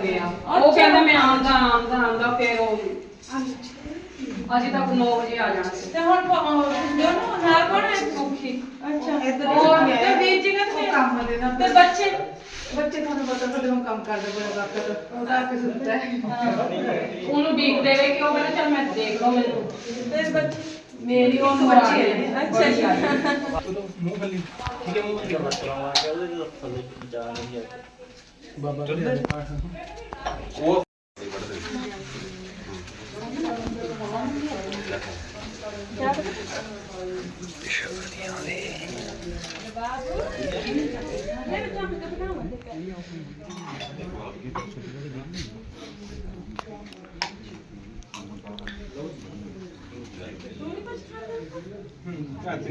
ਲੱਗੇ ਆ। ਉਹ ਕਹਿੰਦੇ ਮੈਂ ਆਉਂਦਾ ਆਉਂਦਾ ਆਉਂਦਾ ਫਿਰ ਉਹ ਅਜੇ ਤੱਕ 9 ਵਜੇ ਆ ਜਾਣਾ ਸੀ। ਤੇ ਹੁਣ ਦੋਨੋਂ ਨਾਲ ਕੋਣ ਹੈ? ਔਖੀ ਅੱਛਾ। ਇੱਧਰ ਹੀ ਤੇ ਵੀਰ ਜੀ ਕਿੱਥੇ ਕੰਮ ਦੇ ਨਾ ਤੇ ਬੱਚੇ? ਬੱਚੇ ਤੁਹਾਨੂੰ ਪਤਾ ਫਿਰ ਉਹ ਕੰਮ ਕਰਦੇ ਬੜਾ ਵਕਤ ਉਹਦਾ ਕਿ ਸੁੱਤਾ ਹੈ। ਉਹਨੂੰ ਦੇਖਦੇ ਰਹੇ ਕਿ ਉਹ ਕਹਿੰਦਾ ਚੱਲ ਮੈਂ ਦੇਖ ਲਓ ਮੈਨੂੰ। ਤੇ ਬੱਚੇ? ਮੇਰੀ ਉਹ ਬੱਚੀ ਹੈ। ਅੱਛਾ ਜੀ। ਮੂੰਹ ਖੱਲੀ। ਠੀਕ ਹੈ ਮੂੰਹ ਖੱਲੀ ਬਾਬਾ ਜੀ ਉਹ ਆਉਤੀ ਗਾਇ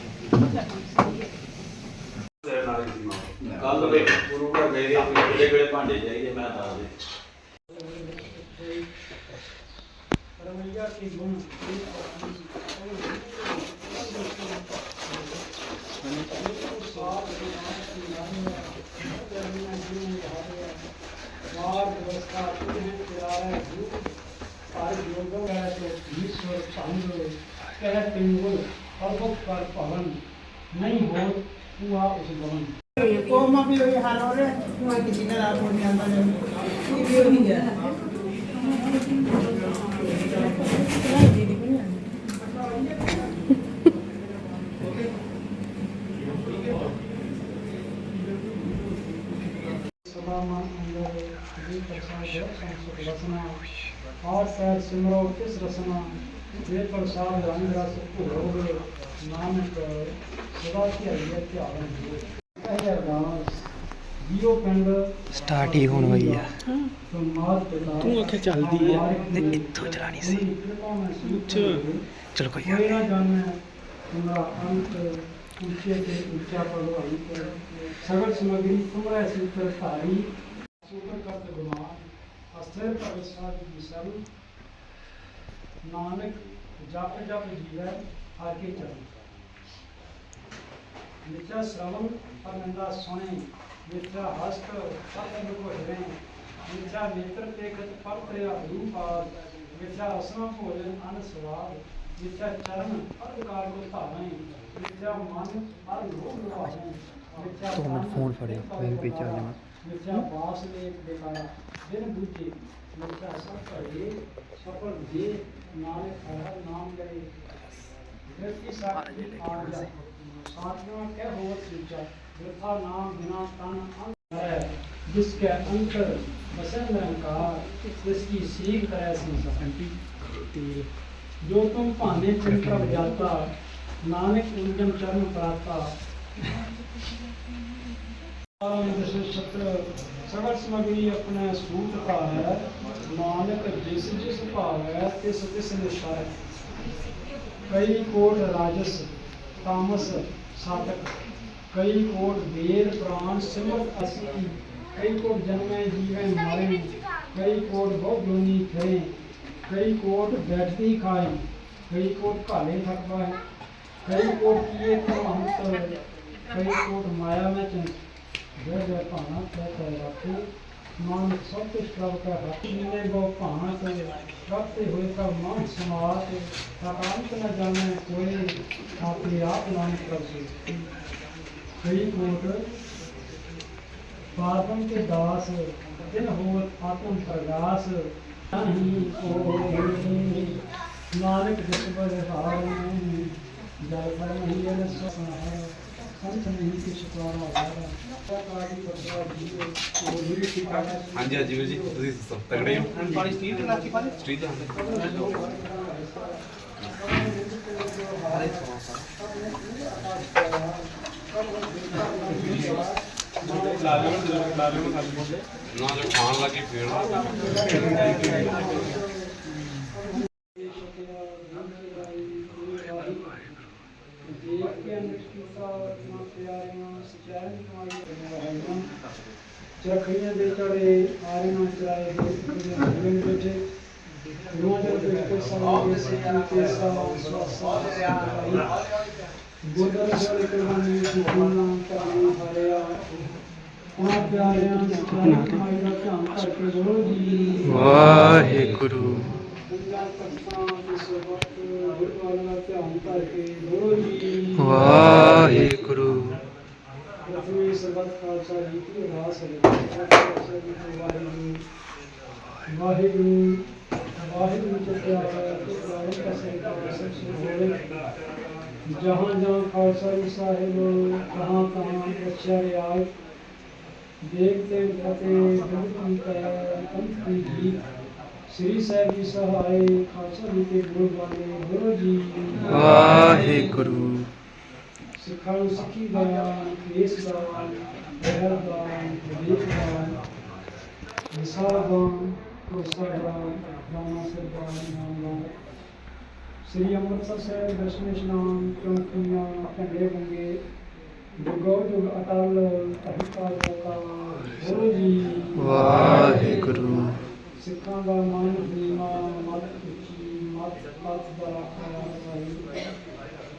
ਦੇਨੇ ਕੋ ਪਿਛਾਂ ਕੁਰਸੀਆਂ ਚੁੱਕ ਕੋਈ ਗੱਲ ਨੀ। ਉਹ ਆਪਦੇ ਬਰੇ ਪਰੇ ਕਰ ਦੇ ਗੈਰੀ ਗੈਰੀ ਆਪਾਂ ਨੂੰ ਕੁਰਸੀ ਪਰ ਆਪ ਨਾ ਕਰ ਆ ਮਮਾ ਇੱਥੇ ਕਰ ਲੈਨੇ ਹਨਾ ਨਾਲੇ ਬੈਠ ਜਾਣਾ ਇੱਥੇ ਆਰਾਮ ਨਾਲ ਬੈਠ ਕੱਲ ਵੇ ਗੁਰੂ ਘਰ ਗਏ ਦੇ ਆਪਣੇ ਕਿਹੜੇ ਕਿਹੜੇ ਭਾਂਡੇ ਚਾਹੀਦੇ ਮੈਂ ਦੱਸ ਦੇ रमैया के गुण व्यवस्था ईश्वर संग कह पिंगुल पर्वत पर पवन voz, púa o sentimiento. ¿Cómo vivo viajar ahora? No hay que tirar a por mi andar. Muy bien, ya. Ağır ser sümrü ortası sırasına जी प्रसाद संसुख रसना और पैर सिमरो इस रसना वे प्रसाद रंग रस भोग नानक सदा की हरिय ਧਿਆਨ ਹੋ ਇਹ ਅਰਦਾਸ ਜੀਓ ਪਿੰਡ ਸਟਾਰਟ ਹੀ ਹੋਣ ਵਾਲੀ ਆ ਮਾਤ ਪਿਤਾ ਤੂੰ ਆਖੇ ਚੱਲਦੀ ਆ। ਨਹੀਂ ਇੱਥੋਂ ਚਲਾਉਣੀ ਸੀ। ਅੱਛਾ ਚਲੋ ਕੋਈ ਕੋਈ ਨਾ ਜਾਣੇ ਤੁਮਰਾ ਅੰਤ ਉੱਚੇ ਤੇ ਉੱਚਾ ਭਗਵਾਨ ਕਰ ਸਗਲ ਸਮਗਰੀ ਤੁਮਰਾ ਸੂਤਰ ਧਾਰੀ ਸੂਤਰ ਕਰਤ ਗੁਨਾ ਅਸਥਿਰ ਪ੍ਰਸਾਦ ਦੀ ਸਰਨ ਨਾਨਕ ਜਪ ਜਪ ਜੀਵੈ ਹਰ ਕੇ ਚਰਨ ਨਿਤਿਆ ਸ਼ਰਵਣ ਪਰਨੰਦਾ ਸੁਣੇ ਨਿਤਿਆ ਹਸਤ ਸਤਿ ਕੋ ਹਿਰੇ ਨਿਤਿਆ ਨੇਤਰ ਦੇਖਤ ਪਰ ਤੇਰਾ ਰੂਪਾਰ ਨਿਤਿਆ ਅਸਨਾ ਭੋਜਨ ਅਨ ਸਵਾਦ ਨਿਤਿਆ ਚਰਨ ਹਰ ਕਾਰ ਕੋ ਧਾਵੇਂ ਨਿਤਿਆ ਮਨ ਹਰ ਲੋਭ ਦੋ ਮਿੰਟ ਤਨ ਫੋਨ ਤਨ ਮੈਂ ਵਿੱਚ ਆ ਜਾਵਾਂ। ਨਿਤਿਆ ਬਾਸ ਲੇਖ ਦੇਵਾਰਾ ਦਿਨ ਦੂਜੇ ਮਨੁੱਖਾ ਸਭ ਕਰੇ ਸਫਲ ਦੇ ਨਾਲ ਖੜਾ ਨਾਮ ਲਏ ਵਿਅਕਤੀ ਸਾਖੀ ਆਣ ਜਾ ਸਾਧਨਾ ਕਹਿ ਹੋਰ ਸੁਚਾ ਵਿਰਥਾ ਨਾਮ ਬਿਨਾ ਤਨ ਅੰਤ ਹੈ ਜਿਸ ਕੇ ਅੰਤਰ ਬਸਨ ਨਿਰੰਕਾਰ ਜਿਸ ਕੀ ਸੀਖ ਕਰੈ ਸੀ ਤੇ ਜੋ ਤੁਮ ਭਾਨੇ ਚਿੰਤਾ ਵਜਾਤਾ ਨਾਨਕ ਉਲਜਮ ਚਰਨ ਪ੍ਰਾਤਾ सगल समग्री अपने सूत का है, नानक जिस जिस भाव है तिस तिस निशार कई कोट राजस, तामस, सातक। कई कोट वेद प्राण सिमत असी। कई कोट जन्मे, जीवे, मारे। कई कोट बहुत जोनी फिरे कई कोट बैठती खाए। कई कोट काले थक पाए। कई कोट किए तो अंत कई कोट माया में चिंत ਜੈ ਜੈ ਭਾਣਾ ਕਹਿ ਕਹਿ ਰਾਖੇ ਨਾਨਕ ਸਭ ਕੁਛ ਪ੍ਰਭ ਕਾ ਹੱਥ ਮਿਲੇ ਬੋ ਭਾਣਾ ਤੇ ਰੱਖਤੇ ਹੋਏ ਕਾ ਮਨ ਸਮਾਤ ਪ੍ਰਕਾਂਤ ਨ ਜਾਣੇ ਕੋਈ ਆਪੇ ਆਪ ਨਾਨਕ ਕਰਜੇ ਕਈ ਕੋਟ ਪਾਪਨ ਕੇ ਦਾਸ ਦਿਨ ਹੋਤ ਆਤਮ ਪ੍ਰਗਾਸ ਨਹੀਂ ਕੋਈ ਨਾਨਕ ਜਿਸ ਪਰ ਹਾਰ ਨਹੀਂ ਜਲ ਪਰ ਨਹੀਂ ਇਹ ਸੋਣਾ ਹੈ ਸੰਤ ਨਹੀਂ ਕਿਛ ਪਾਰਾ ਹਾਰਾ ਕਾਜੀ ਬਦਲਾ ਜੀ ਉਹ ਵੀ ਠੀਕ ਹੈ ਹਾਂਜੀ ਹਾਂਜੀ ਵੀਰ ਜੀ ਤੁਸੀਂ ਦੱਸੋ ਤਗੜੇ ਹੋ ਪਾਣੀ ਸਟੀਲ ਦੇ ਲਾਚੀ ਪਾ ਦੇ ਸਟਰੀਟ ਦੇ ਲਾ ਲਿਓ ਲਾ ਲਿਓ ਖਾਲੀ ਬੋਲੇ ਨਾ ਜੋ ਖਾਣ ਲੱਗੇ ਫੇਰ ਜੀਵਨ ਗੁਰਦਰ ਜਲ ਕੁਰਬਾਨੀ ਦੀ ਪੂਰਨਾ ਕਰਨੀ ਹਾਰਿਆ ਉਹਨਾਂ ਪਿਆਰਿਆਂ ਸਿੱਖਾਂ ਕਮਾਈ ਦਾ ਧਿਆਨ ਕਰਕੇ ਗੁਰੂ ਜੀ ਵਾਹਿਗੁਰੂ। ਗੁਰੂ ਵਾਹਿਗੁਰੂ। ਪ੍ਰਥਮੇ ਸਰਬੱਤ ਖਾਲਸਾ ਜੀ ਕੀ ਰਾਸ ਹੈ ਵਾਹਿਗੁਰੂ। ਵਾਹਿਗੁਰੂ ਵਾਹਿਗੁਰੂ ਚੁੱਕਿਆ ਹੈ ਕਿ ਵਾਹਿਗੁਰੂ ਦਾ ਸਰਕਾਰ ਸਭ ਸੇ ਹੋਵੇ ਜਹਾਂ ਜਹਾਂ ਖਾਲਸਾ ਜੀ ਸਾਹਿਬ ਕਹਾਂ ਕਹਾਂ ਬੱਚਾ ਰਿਆਜ ਦੇਖਤੇ ਫਤਿਹ ਗੁਰੂ ਕੀ ਕੈ ਪੰਥ ਕੀ ਗੀਤ ਸ੍ਰੀ ਸਾਹਿਬ ਜੀ ਸਹਾਏ ਖਾਲਸਾ ਜੀ ਕੇ ਗੁਰੂ ਬਾਣੇ ਗੁਰੂ ਜੀ ਵਾਹਿਗੁਰੂ ਸਿੱਖਾਂ ਨੂੰ ਸਿੱਖੀ ਦਾਨ ਕੇਸ ਦਾਨ ਰਹਿਰ ਦਾਨ ਵਿਵੇਕ ਦਾਨ ਵਿਸਾਰ ਦਾਨ ਭਰੋਸਾ ਦਾਨ ਰਾਮਾ ਸਰਦਾਨ ਨਾਮ ਦਾਨ ਸ੍ਰੀ ਅੰਮ੍ਰਿਤਸਰ ਸਾਹਿਬ ਦਰਸ਼ਨ ਇਸ਼ਨਾਨ ਚੌਂਕੀਆਂ ਝੰਡੇ ਬੰਗੇ ਜੁਗੋ ਜੁਗ ਅਟਲ ਅਹਿਤਾ ਲੋਕਾ ਗੁਰੂ ਜੀ ਵਾਹਿਗੁਰੂ ਸਿੱਖਾਂ ਦਾ ਮਨ ਨੀਵਾ ਮਤ ਉੱਚੀ ਮਤ ਪਤ ਦਾ ਰੱਖਿਆ ਸਹੀ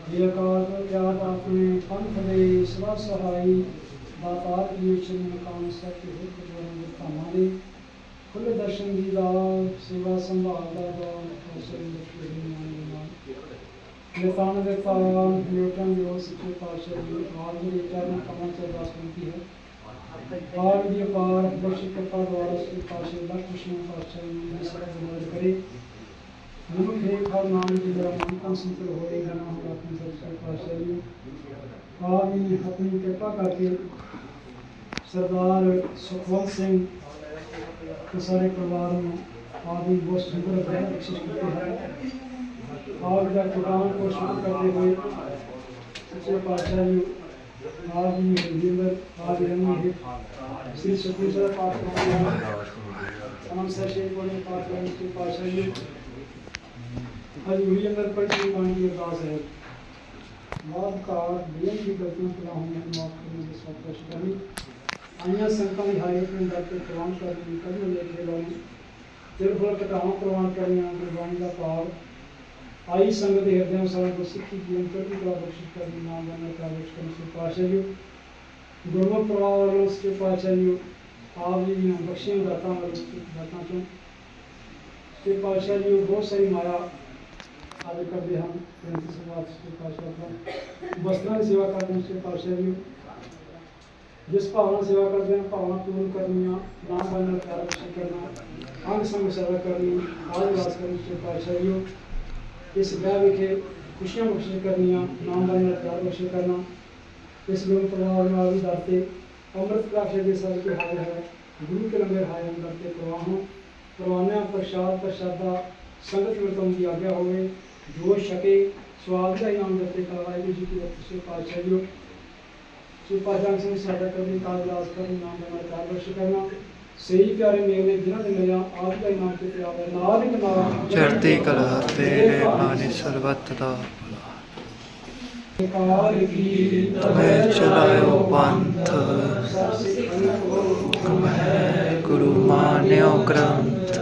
ਜੇ ਅਕਾਲ ਪੁਰਖ ਗਿਆਤ ਆਪਣੇ ਪੰਥ ਦੇ ਸਵਾ ਸਹਾਈ ਦਾਤਾਰ ਜੀ ਸ਼੍ਰੀ ਮਕਾਮ ਸੱਚ ਹੁਕ ਜੋਨ ਧਾਮਾਂ ਦੇ ਖੁੱਲੇ दर्शन ਦੀ सेवा ਸੇਵਾ ਸੰਭਾਲ ਦਾ ਦਾ ਉਸੇ ਲਖੀ ਨਾਮ निशान के कारण न्यूटन योग सिक्के पार्षद भी रिटायर में कमल से दास बनती है। और ये पार वर्ष के पर वारस के पार्षद कृष्ण पार्षद ने सड़क मदद करी। मुख रेख और नाम की जरा मन कम सुनकर हो रही ना हम अपने सरकार पार्षद और इन अपनी कृपा करके सरदार सुखवंत सिंह के सारे परिवार में आदि बहुत सुंदर विशेष करते हैं। और जब कुरान को शुरू करते हुए सच्चे पातशाह जी आज ही। रविंदर आज रमी है श्री सतीश्वर पाठ तमाम सर शेख बड़े पाठ के पातशाह जी आज रविंदर पर की वाणी की अरदास है। माफ़ का और बेन की गलतियों को ना होने माफ़ करने के साथ कष्ट અહીંયા સંકલિત હાઈડ્રોજન ડોક્ટર પ્રમાણ કરીને કર્મ લેખેલાનું તિરુફળ કટાણો પ્રમાણ કરીને ગુરબાણીના પાવ आई संगत हृदय सर्व प्रसिद्ध जीवन प्रति का बख्शिश कर नाम बना का बख्शिश से पाचार्य गुरु प्रभाव से पाचार्य आप जी भी बख्शे दाता दाता चो से पाचार्य बहुत सही माया आदि कर दे हम। ग्रंथ से पाचार्य वस्त्र सेवा करने से पाचार्य जिस भावना सेवा कर हैं भावना पूर्ण करनी नाम बनना रक्षा करना, अंग संग सेवा करनी आज वास करनी पातशाही इस ब्याह विखे खुशियाँ बख्शिश करनिया, नाम बनना प्यार बख्शिश करना। इस गुरु प्रभाव आदि दाते, अमृत प्राशे के सर के हाय है, गुरु के लंबे हाय हम करते प्रवाह प्रवाना प्रसाद, प्रसादा, संगत विक्रम तो की आज्ञा होवे। जो शके, स्वाद का इनाम देते करवाए जी की पातशाही ਦਿੱਤੇ ਪਾਜਾਂ ਸਿੰਘ ਸਾਡਾ ਕਬੀ ਕਾਲ ਦਾਸ ਕਰੀ ਨਾਮ ਦਾ ਪਿਆਰ ਬਖਸ਼ਿਸ਼ ਕਰਨਾ। ਸਹੀ ਪਿਆਰੇ ਮੇਲੇ ਜਿਨ੍ਹਾਂ ਦੇ ਮਿਲਿਆ ਆਪ ਦਾ ਇਨਾਮ ਤੇ ਪਿਆਰ ਹੈ ਨਾਨਕ ਨਾਮ ਚੜ੍ਹਦੀ ਕਲਾ ਤੇਰੇ ਬਾਣੀ ਸਰਬੱਤ ਦਾ ਮੈਂ ਚਲਾਇਓ ਪੰਥ। ਮੈਂ ਗੁਰੂ ਮਾਨਿਓ ਗ੍ਰੰਥ।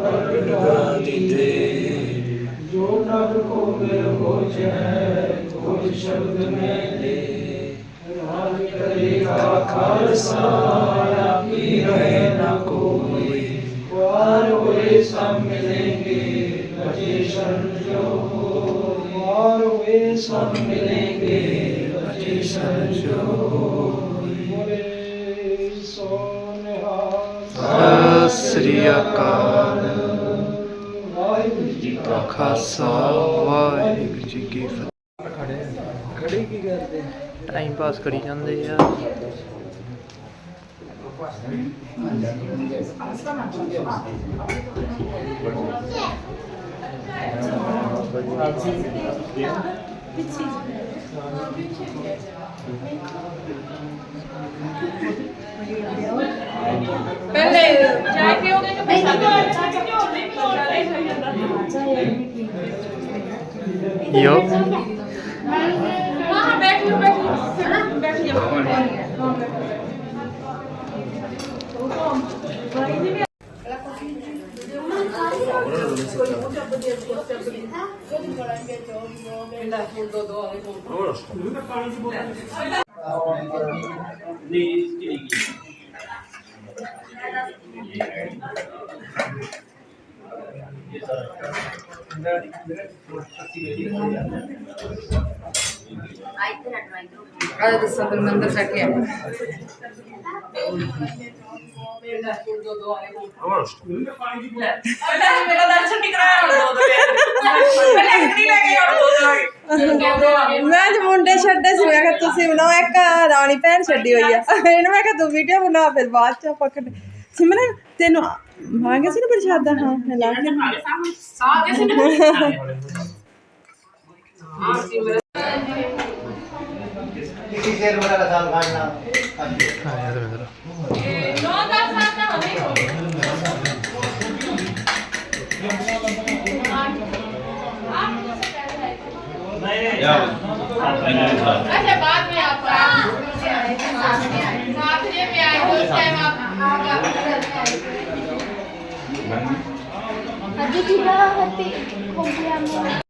ਪ੍ਰਗਾਦੀ ਦੇ। ਜੋ ਪ੍ਰਭ ਕੋ ਮਿਲ ਹੋ ਕੋਈ ਸ਼ਬਦ ਮੇਲੇ ਰਾਮ ਕਰੇ ਕਾ ਖਾਲਸਾ ਆਪੀ ਰਹੇ ਨਾ ਕੋਈ ਵਾਰ ਹੋਏ ਸਭ ਮਿਲेंगे ਬਚੇ ਸ਼ਰਨ ਜੋ ਵਾਰ ਹੋਏ ਸਭ ਮਿਲेंगे ਬਚੇ ਸ਼ਰਨ ਜੋ ਸ੍ਰੀ ਅਕਾਲ ਵਾਹਿਗੁਰੂ ਜੀ ਕਾ ਖਾਲਸਾ ਵਾਹਿਗੁਰੂ ਜੀ ਕੀ ਫਤਿਹ ਟਾਈਮ ਪਾਸ ਕਰੀ ਜਾਂਦੇ ਆ। ਪਹਿਲੇ ਚਾਹ ਪੀਓਗੇ ਕਿ ਪੈਸਾ ਚਾਹ ਪੀਓ ਨਹੀਂ ਪੀਓਗੇ ਸਹੀ ਜਾਂਦਾ ਯੋ। ਆ। ਦਸੰਬਰ ਮੰਦਰ ਤੱਕ ਹੈ ਪਹਿਲਾਂ ਮੇਰਾ ਦਰਸ਼ਨ ਨਹੀਂ ਕਰਾਇਆ ਦੋ ਦੋ ਪਹਿਲਾਂ ਕਿੰਨੀ ਲੈ ਕੇ ਆਉਣ ਦੋ ਦੋ ਮੈਂ ਅੱਜ ਮੁੰਡੇ ਛੱਡੇ ਸੀ ਮੈਂ ਕਿਹਾ ਤੁਸੀਂ ਬਣਾਓ ਇੱਕ ਰਾਣੀ ਭੈਣ ਛੱਡੀ ਹੋਈ ਆ। ਇਹਨੂੰ ਮੈਂ ਕਿਹਾ ਤੂੰ ਵੀਡੀਓ ਬਣਾ ਫਿਰ ਬਾਅਦ ਚ ਆਪਾਂ ਕੱਢ ਸਿਮਰਨ ਤੈਨੂੰ ਮੰਗੇ ਸੀ ਨਾ ਪ੍ਰਸ਼ਾਦਾ? ਹਾਂ ਮੈਂ ਲਾ। ਕੇ ਸਾਹ ਕਿਸੇ ਨੇ ਹਾਂ ਸਿਮਰਨ ਆਇਆ ਤੇ ਮੇਰਾ ਨੌ ਦਸ ਸਾਲ ਦਾ ਹੋਵੇ अच्छा बाद में आप साथ में आए उस टाइम आप kita hati kumpulan